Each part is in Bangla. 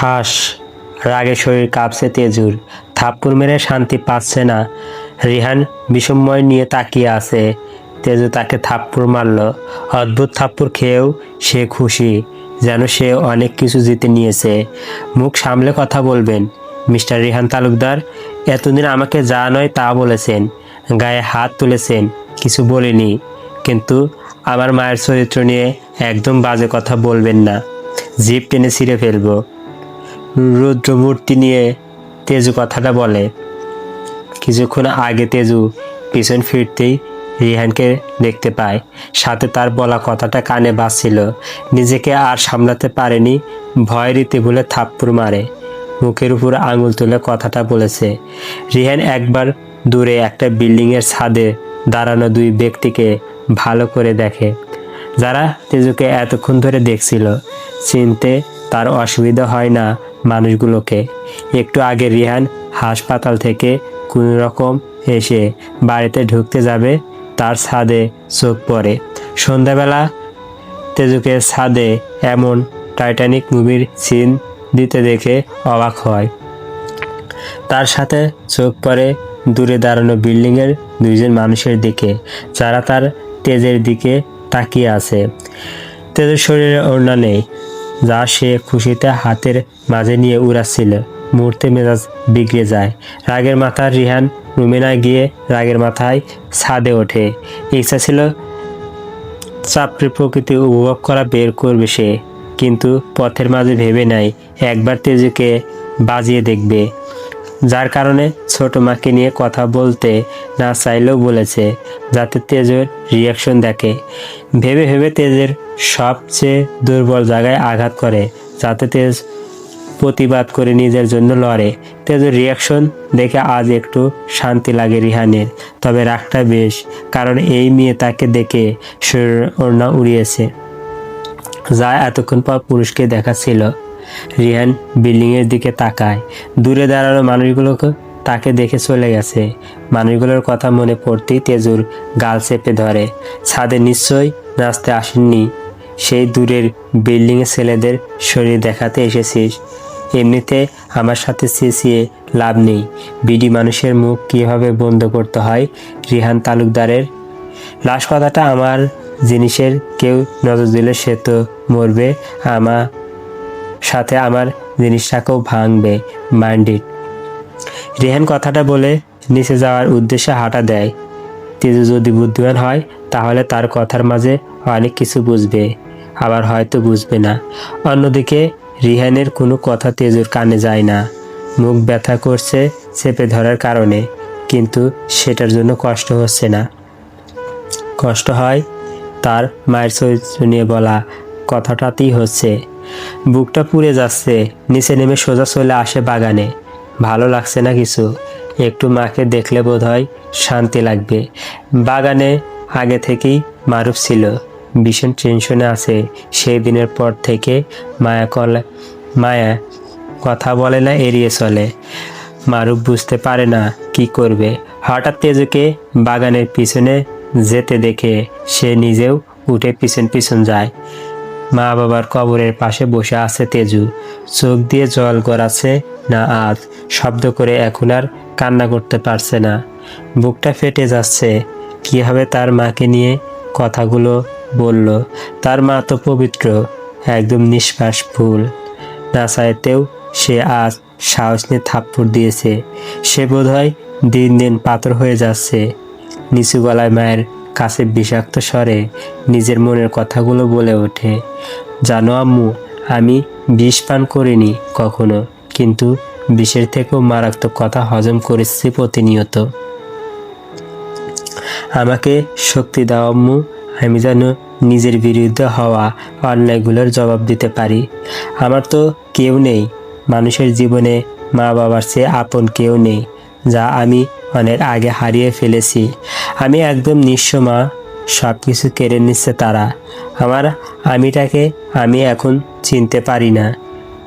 ঠাস রাগে শরীর কাঁপছে তেজুর। থাপ্পড় মেরে শান্তি পাচ্ছে না। রিহান বিষময় নিয়ে তাকিয়ে আছে। তেজু তাকে থাপ্পুর মারল। অদ্ভুত থাপ্পুর খেয়েও সে খুশি, যেন সে অনেক কিছু জিতে নিয়েছে। মুখ সামলে কথা বলবেন, মিস্টার রিহান তালুকদার। এতদিন আমাকে যা নয় তা বলেছেন। গায়ে হাত তুলেছেন, কিছু বলিনি। কিন্তু আমার মায়ের চরিত্র নিয়ে একদম বাজে কথা বলবেন না। জিপ টেনে ছিঁড়ে ফেলব। রুদ্রমূর্তি নিয়ে তেজু কথাটা বলে। কিছুক্ষণ আগে তেজু পিছন ফিরতেই রিহানকে দেখতে পায়। সাথে তার বলা কথাটা কানে বাজছিল। নিজেকে আর সামলাতে পারেনি, ভয় রীতি বলে থাপ্পড় মারে। মুখের উপর আঙুল তুলে কথাটা বলেছে। রিহান একবার দূরে একটা বিল্ডিংয়ের ছাদে দাঁড়ানো দুই ব্যক্তিকে ভালো করে দেখে। যারা তেজুকে এতক্ষণ ধরে দেখছিল, চিনতে তার অসুবিধা হয় না। মানুষগুলোকে একটু আগে রিহান হাসপাতাল থেকে কোনো রকম এসে বাড়িতে ঢুকতে যাবে, তার ছাদে চোখ পড়ে। সন্ধ্যাবেলা তেজুকে ছাদে এমন টাইটানিক মুভির সিন দিতে দেখে অবাক হয়। তার সাথে চোখ পড়ে দূরে দাঁড়ানো বিল্ডিংয়ের দুইজন মানুষের দিকে, যারা তার তেজের দিকে তাকিয়ে আছে। তেজের শরীরে ওড়না নেই। যা সে খুশিতে হাতের মাঝে নিয়ে উড়াচ্ছিল। মুহূর্তে মেজাজ বিগড়ে যায়। রাগের মাথার রিহান রুমে না গিয়ে রাগের মাথায় ছাদে ওঠে। ইচ্ছা ছিল চাপড়ি প্রকৃতি উপভোগ করা বের করবে সে। কিন্তু পথের মাঝে ভেবে নাই একবার তেজুকে বাজিয়ে দেখবে। যার কারণে ছোট মাকে নিয়ে কথা বলতে না চাইলেও বলেছে, যাতে তেজের রিয়াকশন দেখে। ভেবে ভেবে তেজের সবচেয়ে দুর্বল জায়গায় আঘাত করে, যাতে তেজ প্রতিবাদ করে নিজের জন্য লড়ে। তেজের রিয়াকশন দেখে আজ একটু শান্তি লাগে রিহানের, তবে রাগটা বেশ, কারণ এই মেয়ে তাকে দেখে শরীর ওড়না উড়িয়েছে। যা এতক্ষণ পর পুরুষকে দেখাচ্ছিল। রিহান বিল্ডিংয়ের দিকে তাকায়। দূরে দাঁড়ানো মানুষগুলোকে তাকে দেখে চলে গেছে। মানুষগুলোর কথা মনে পড়তেই তেজুর গাল চেপে ধরে। ছাদে নিশ্চয়ই নাচতে আসেননি। সেই দূরের বিল্ডিংয়ে ছেলেদের শরীর দেখাতে এসেছিস। এমনিতে আমার সাথে চেঁচিয়ে লাভ নেই। বিডি মানুষের মুখ কীভাবে বন্ধ করতে হয় রিহান তালুকদারের? লাশ কথাটা আমার জিনিসের কেউ নজর দিলে সে তো মরবে। আমার সাথে আমার জিনিসটাকেও ভাঙবে মাইন্ডিট রেহান কথাটা বলে নিচে যাওয়ার উদ্দেশ্যে হাঁটা দেয়। তেজু যদি বুদ্ধিমান হয়, তাহলে তার কথার মাঝে অনেক কিছু বুঝবে, আবার হয়তো বুঝবে না। অন্যদিকে রিহানের কোনো কথা তেজুর কানে যায় না। মুখ ব্যথা করছে চেপে ধরার কারণে, কিন্তু সেটার জন্য কষ্ট হচ্ছে না। কষ্ট হয় তার মায়ের চরিত্র নিয়ে বলা কথাটাতেই হচ্ছে। বুকটা পুড়ে যাচ্ছে, নিচে নেমে সোজা চলে আসে বাগানে। ভালো লাগছে না কিছু? একটু মাকে দেখলে বোধ হয় শান্তি লাগবে। বাগানে আগে থেকেই মারুফ ছিল। ভীষণ টেনশনে আছে। সেই দিনের পর থেকে মায়া কলে মায়া কথা বলে না, এড়িয়ে চলে। মারুফ বুঝতে পারে না কি করবে। হঠাৎ তেজুকে বাগানের পিছনে যেতে দেখে সে নিজেও উঠে পিছন পিছন যায়। মা বাবার কবরের পাশে বসে আছে তেজু। চোখ দিয়ে জল গড়াচ্ছে না আজ শব্দ করে এখন আর কান্না করতে পারছে না। বুকটা ফেটে যাচ্ছে। কীভাবে তার মাকে নিয়ে কথাগুলো বলল? তার মা তো পবিত্র, একদম নিষ্পাস ফুল। না চাইতেও সে আজ সাহস নিয়ে থাপ্পড় দিয়েছে। সে বোধহয় দিন দিন পাথর হয়ে যাচ্ছে। নিচু গলায় মায়ের কাছে বিষাক্ত স্বরে নিজের মনের কথাগুলো বলে ওঠে, জানো আম্মু, আমি বিষ পান করিনি কখনো, কিন্তু বিষের থেকেও মারাত্মক কথা হজম করেছি প্রতিনিয়ত। আমাকে শক্তি দাও আম্মু, আমি যেন নিজের বিরুদ্ধে হওয়া অন্যায়গুলোর জবাব দিতে পারি। আমার তো কেউ নেই, মানুষের জীবনে মা বাবার চেয়ে আপন কেউ নেই। যা আমি অনেক আগে হারিয়ে ফেলেছি। আমি একদম নিঃস্ব, মা। সব কিছু কেড়ে নিচ্ছে তারা। আমার আমিটাকে আমি এখন চিনতে পারি না।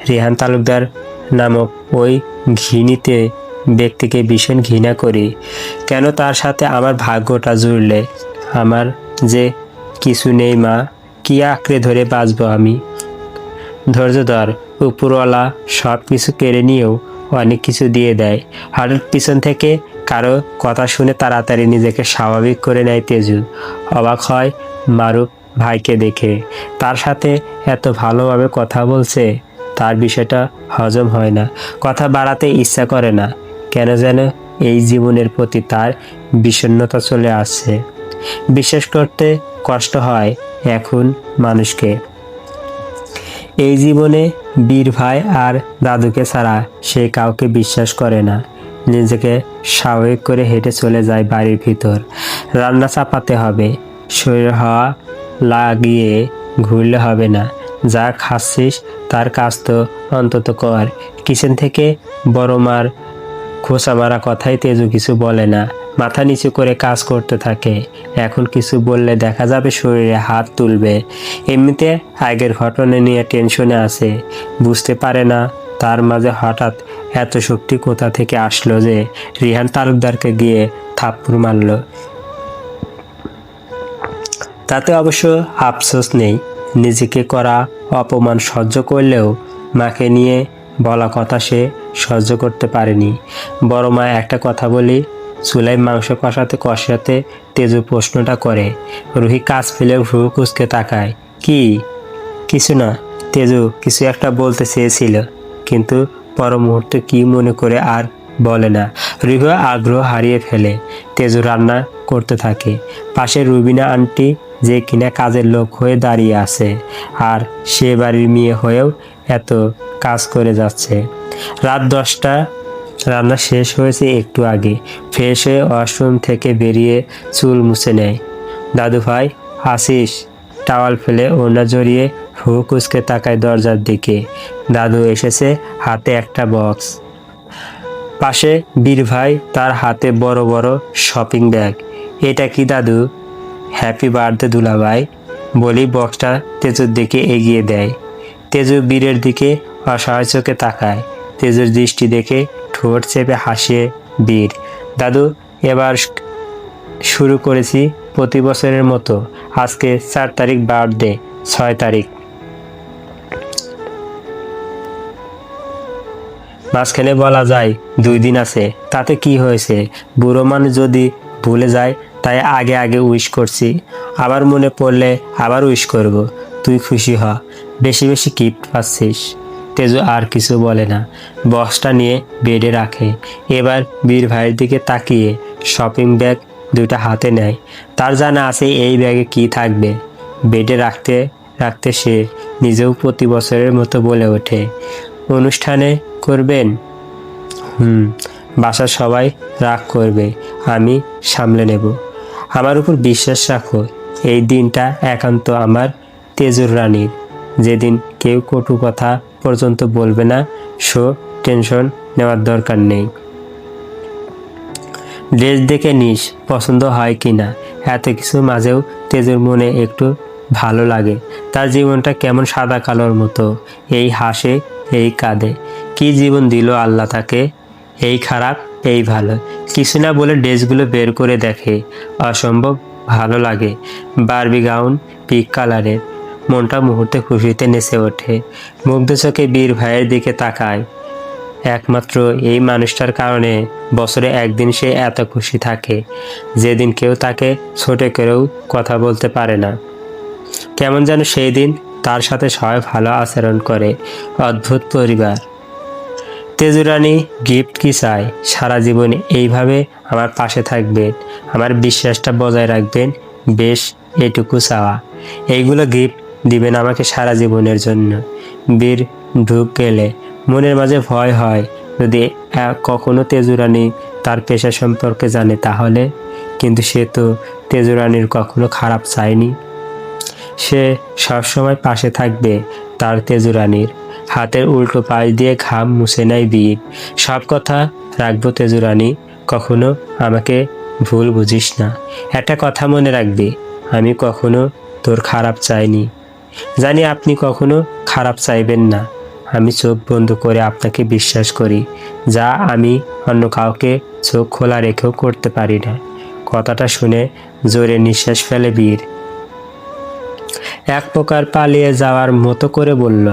রেহান তালুকদার নামক ওই ঘৃণিতে ব্যক্তিকে ভীষণ ঘৃণা করি। কেন তার সাথে আমার ভাগ্যটা জুড়লে? আমার যে কিছু নেই, মা। কি আঁকড়ে ধরে বাঁচবো আমি? ধৈর্য ধর, উপরওয়ালা সব কিছু কেড়ে নিয়েও অনেক কিছু দিয়ে দেয়। হঠাৎ পিছন থেকে কারও কথা শুনে তাড়াতাড়ি নিজেকে স্বাভাবিক করে নেয় তেজু। অবাক হয় মারুফ ভাইকে দেখে। তার সাথে এত ভালোভাবে কথা বলছে, তার বিষয়টা হজম হয় না। কথা বাড়াতে ইচ্ছা করে না, কেন যেন এই জীবনের প্রতি তার বিষণ্ণতা চলে আসছে। বিশ্বাস করতে কষ্ট হয় এখন মানুষকে। এই জীবনে বীর ভাই আর দাদুকে ছাড়া সে কাউকে বিশ্বাস করে না। নিজেকে স্বাভাবিক করে হেঁটে চলে যায় বাড়ির ভিতর। রান্না চাপাতে হবে। শরীর হওয়া লাগিয়ে ঘুরলে হবে না। যা খাচ্ছিস, তার কাজ তো অন্তত কর। কিচেন থেকে বড় মার খোসা মারা কথাই তেজু কিছু বলে না। মাথা নিচু করে কাজ করতে থাকে। এখন কিছু বললে দেখা যাবে শরীরে হাত তুলবে। এমনিতে আগের ঘটনা নিয়ে টেনশনে আছে। বুঝতে পারে না, তার মাঝে হঠাৎ এত শক্তি কোথা থেকে আসলো যে রিহান তালুকদারকে গিয়ে থাপ্পড় মারলো। তাতে অবশ্য আফসোস নেই। নিজেকে করা অপমান সহ্য করলেও মাকে নিয়ে বলা কথা সে সহ্য করতে পারেনি। বড় মা একটা কথা বলি চুলাই মাংস কষাতে কষাতে তেজু প্রশ্নটা করে। রুহি কাজ ফেলে ভ্রু কুচকে তাকায়। কি? কিছু না। তেজু, কিছু একটা বলতে চেয়েছিল। কিন্তু পর মুহূর্তে কি মনে করে আর বলে না। রুহি আগ্রহ হারিয়ে ফেলে। তেজু রান্না করতে থাকে। পাশে রুবিনা আন্টি যে কিনা কাজের লোক হয়ে দাঁড়িয়ে আছে। আর সে বাড়ির মেয়ে হয়েও এত কাজ করে যাচ্ছে। রাত দশটা রান্না শেষ হয়েছে একটু আগে। ফ্রেশ হয়ে ওয়াশরুম থেকে বেরিয়ে চুল মুছে নেয়। দাদু ভাই, আসিস। টাওয়াল ফেলে ওনা জড়িয়ে হু কুচকে তাকায় দরজার দিকে। দাদু এসেছে হাতে একটা বক্স। পাশে বীর ভাই তার হাতে বড় বড় শপিং ব্যাগ। এটা কি দাদু? হ্যাপি বার্থডে দুলাভাই, বলি বক্সটা তেজুর দিকে এগিয়ে দেয়। তেজু বীরের দিকে অসহায় চোখে তাকায়। তেজুর দৃষ্টি দেখে ঠোঁট চেপে হাসে বীর। দাদু, এবার শুরু করেছি প্রতি বছরের মতো। আজকে চার তারিখ বার্থডে, ছয় তারিখ। মাঝখানে বলা যায়, দুই দিন আছে। তাতে কি হয়েছে? বুড়ো মানুষ যদি ভুলে যায়, তাই আগে আগে উইশ করছি। আবার মনে পড়লে আবার উইশ করব। তুই খুশি হ। বেশি বেশি গিফট পাচ্ছিস। তেজু আর কিছু বলে না। বক্সটা নিয়ে বেডে রাখে। এবার বীর ভাইয়ের দিকে তাকিয়ে শপিং ব্যাগ দুইটা হাতে নেয়। তার জানা আছে এই ব্যাগে কি থাকবে। বেডে রাখতে রাখতে সে নিজেও প্রতি বছরের মতো বলে ওঠে। অনুষ্ঠানে করবেন? হুম, বাসার সবাই রাগ করবে। আমি সামলে নেব। আমার উপর বিশ্বাস রাখো, এই দিনটা একান্ত আমার তেজুর রানীর। যেদিন কেউ কটু কথা পর্যন্ত বলবে না। সো, টেনশন নেওয়ার দরকার নেই। ড্রেস দেখে নিস, পছন্দ হয় কি না। এত কিছু মাঝেও তেজুর মনে একটু ভালো লাগে। তার জীবনটা কেমন সাদা কালোর মতো। এই হাসে, এই কাঁদে। কি জীবন দিল আল্লাহ তাকে? এই খারাপ, এই ভালো। কিছু না বলে ড্রেসগুলো বের করে দেখে। অসম্ভব ভালো লাগে। বারবি গাউন পিক কালারের। মনটা মুহূর্তে খুশিতে নেচে ওঠে। মুগ্ধ চোখে বীর ভাইয়ের দিকে তাকায়। একমাত্র এই মানুষটার কারণে বছরে একদিন সে এত খুশি থাকে, যেদিন কেউ তাকে ছোটে করেও কথা বলতে পারে না। কেমন যেন সেই দিন তার সাথে সবাই ভালো আচরণ করে, অদ্ভুত পরিবার। তেজুরানি, গিফট কি চাই সারা জীবন এইভাবে আমার পাশে থাকবেন, আমার বিশ্বাসটা বজায় রাখবেন, বেশ এটুকু চাওয়া। এইগুলো গিফট দিবেন আমাকে সারা জীবনের জন্য। বীর ঢুক গেলে মনের মাঝে ভয় হয়, যদি কখনো তেজুরানি তার পেশা সম্পর্কে জানে তাহলে। কিন্তু সে তো তেজুরানির কখনো খারাপ চায়নি। সে সবসময় পাশে থাকবে তার তেজুরানির। হাতের উল্টো পাশ দিয়ে ঘাম মুছে নেয় বীর। সব কথা রাখব তেজুরানি, কখনো আমাকে ভুল বুঝিস না। একটা কথা মনে রাখবি, আমি কখনো তোর খারাপ চাইনি। জানি আপনি কখনো খারাপ চাইবেন না। আমি চোখ বন্ধ করে আপনাকে বিশ্বাস করি। যা আমি অন্য কাউকে চোখ খোলা রেখেও করতে পারি না। কথাটা শুনে জোরে নিঃশ্বাস ফেলে বীর। এক প্রকার পালিয়ে যাওয়ার মতো করে বলল,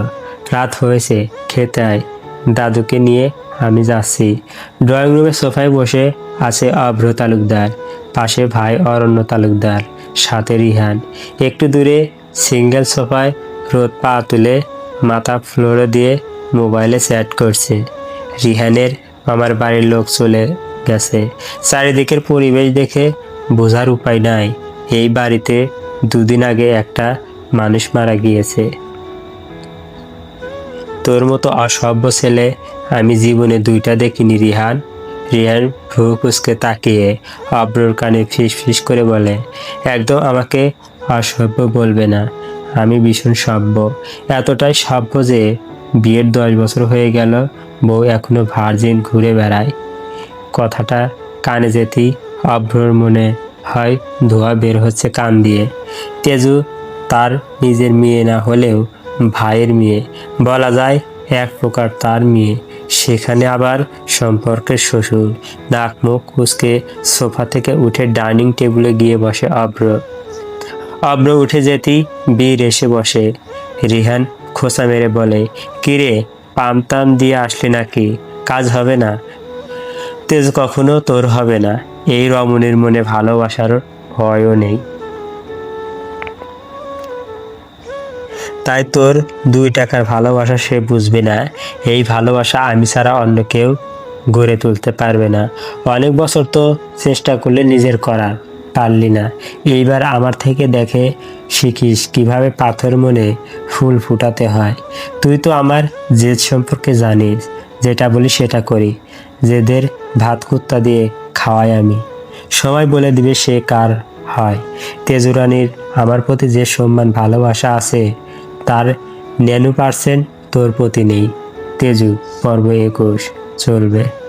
রাত হয়েছে, খেতে আয়। দাদুকে নিয়ে আমি যাচ্ছি। ড্রয়িং রুমে সোফায় বসে আছে অভ্র তালুকদার, পাশে ভাই অরণ্য তালুকদার, সাথে রিহান। একটু দূরে সিঙ্গেল সোফায় রোদ পা তুলে মাথা ফ্লোরে দিয়ে মোবাইলে চ্যাট করছে। রিহানের আমার বাড়ির লোক চলে গেছে। চারিদিকের পরিবেশ দেখে বোঝার উপায় নাই। এই বাড়িতে দুদিন আগে একটা মানুষ মারা গিয়েছে। তোর মতো অসভ্য ছেলে আমি জীবনে দুইটা দেখিনি, রিহান। রিহান ভ্রু তাকিয়ে অব্রর কানে ফিস ফিস করে বলে, একদম আমাকে অসভ্য বলবে না। আমি ভীষণ সভ্য। এতটাই সভ্য যে বিয়ের দশ বছর হয়ে গেল, বউ এখনও ভার্জিন ঘুরে বেড়ায়। কথাটা কানে যেতেই অভ্রর মনে হয় ধোয়া বের হচ্ছে কান দিয়ে। তেজু তার নিজের মেয়ে না হলেও ভাইয়ের মেয়ে। বলা যায় এক প্রকার তার মেয়ে। সেখানে আবার সম্পর্কের শ্বশুর। নাক মুখ কুচকে সোফা থেকে উঠে ডাইনিং টেবিলে গিয়ে বসে অভ্র। অভ্র উঠে যেতেই বীর এসে বসে। রিহান খোসা মেরে বলে, কিরে পামতাম দিয়ে আসলি নাকি? কাজ হবে না। তেজ কখনো তোর হবে না। এই রমণীর মনে ভালোবাসার ভয়ও নেই। তাই তোর দুই টাকার ভালোবাসা সে বুঝবে না। এই ভালোবাসা আমি ছাড়া অন্য কেউ গড়ে তুলতে পারবে না। অনেক বছর তো চেষ্টা করলে নিজের করার। পারলি না। এইবার আমার থেকে দেখে শিখিস কীভাবে পাথর মনে ফুল ফুটাতে হয়। তুই তো আমার জেদ সম্পর্কে জানিস, যেটা বলি সেটা করি। জেদের ভাত কুত্তা দিয়ে খাওয়াই আমি। সবাই বলে দিবে সে কার হয়। তেজুরানির আমার প্রতি যে সম্মান ভালোবাসা আছে, তার ন্যানো পার্সেন্ট তোর প্রতি নেই। তেজু, পর্ব একুশ, চলবে।